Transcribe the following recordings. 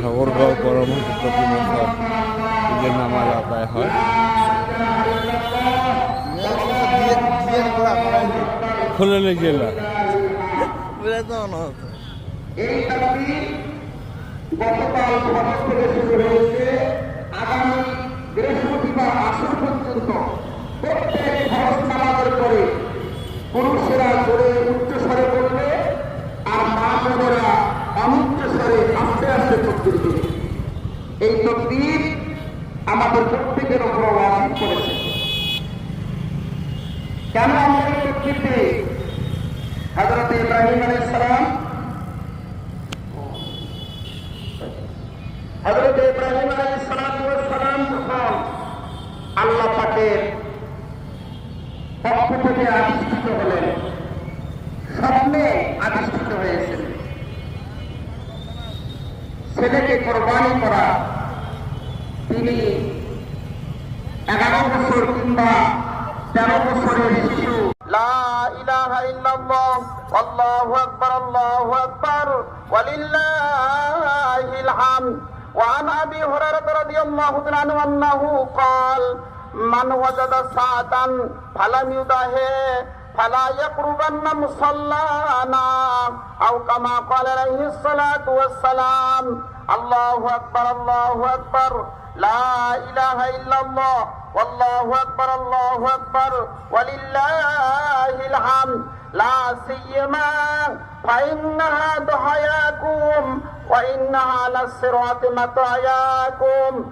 ঠাকুরগাঁও পরমহংস প্রতি বছর ঈদের নামাজ আদায় হয়। খুলনা জেলা। এই গতকাল থেকে শুরু হয়েছে আগামী বৃহস্পতিবার আসর পর্যন্ত। পুরুষেরা করে উচ্চ স্বরে বলবে, আর মা বোনেরা অনুচ্চ স্বরে আস্তে আস্তে তকবির দেবে। এই তকবির আমাদের প্রত্যেকের উপর ওয়াজিব করেছে। কেন আমরা এই তকবির হজরত ইব্রাহিম আলাইহিস সালাম হজরত ইব্রাহিম সালাতু ওয়াস সালাম যখন আল্লাহ পাকের পক্ষ থেকে আবিষ্কৃত হলেন স্বপ্নে আবিষ্কৃত হয়েছেন ছেলেকে কোরবানি করা তিনি এগারো বছর কিংবা তেরো বছরের শিশু লা ইলাহা ইল্লাল্লাহ আল্লাহু আকবার আল্লাহু আকবার ওয়ালিল্লাহিল হামদ وعن ابي هريره رضي الله تعالى عنه انه قال من وجد ساعة فلم يدهه فلا يقربن مصلانا او كما قال عليه الصلاه والسلام الله اكبر الله اكبر لا اله الا الله والله اكبر الله اكبر ولله الحمد لا سيما فانها ضحاياكم وانها على الصراط مطاياكم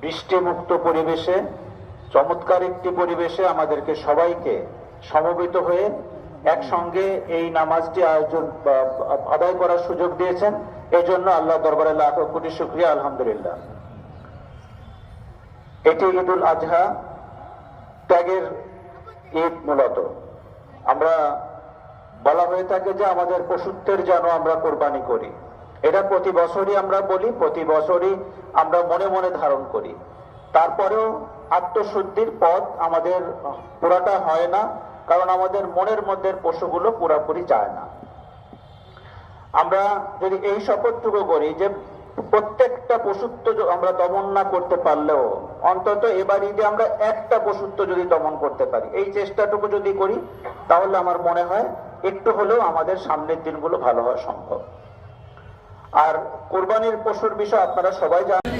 বৃষ্টি মুক্ত পরিবেশে, চমৎকার একটি পরিবেশে আমাদেরকে সবাইকে সমবেত হয়ে একসঙ্গে এই নামাজটি আয়োজন আদায় করার সুযোগ দিয়েছেন। এই জন্য আল্লাহ দরবারে লাখ কোটি শুক্রিয়া, আলহামদুলিল্লাহ। এটি ঈদুল আজহা ত্যাগের ঈদ মূলত। আমরা বলা হয়ে থাকে যে আমাদের পশুত্বের যেন আমরা কোরবানি করি। এটা প্রতি বছরই আমরা বলি, প্রতি বছরই আমরা মনে মনে ধারণ করি। তারপরেও আত্মশুদ্ধির পথ আমাদের পুরাটা হয় না, কারণ আমাদের মনের মধ্যে পশুগুলো পুরাপুরি যায় না। আমরা যদি এই শপথটুকু করি যে প্রত্যেকটা পশুত্ব আমরা দমন না করতে পারলেও, অন্তত এবার ঈদে আমরা একটা পশুত্ব যদি দমন করতে পারি, এই চেষ্টাটুকু যদি করি, তাহলে আমার মনে হয় একটু হলেও আমাদের সামনের দিনগুলো ভালো হওয়া সম্ভব। আর কোরবানির পশুর বিষয় আপনারা সবাই জানেন।